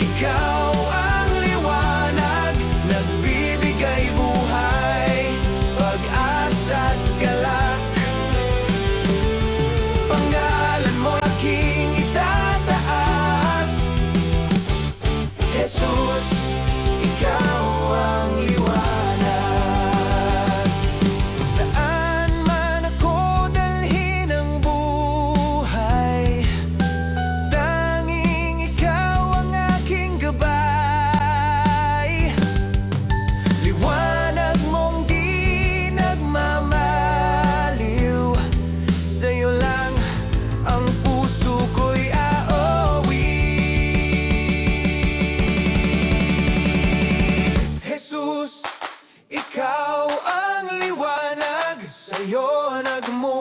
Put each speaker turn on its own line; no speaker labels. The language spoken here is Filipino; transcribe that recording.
You got Sa'yo nagmumula.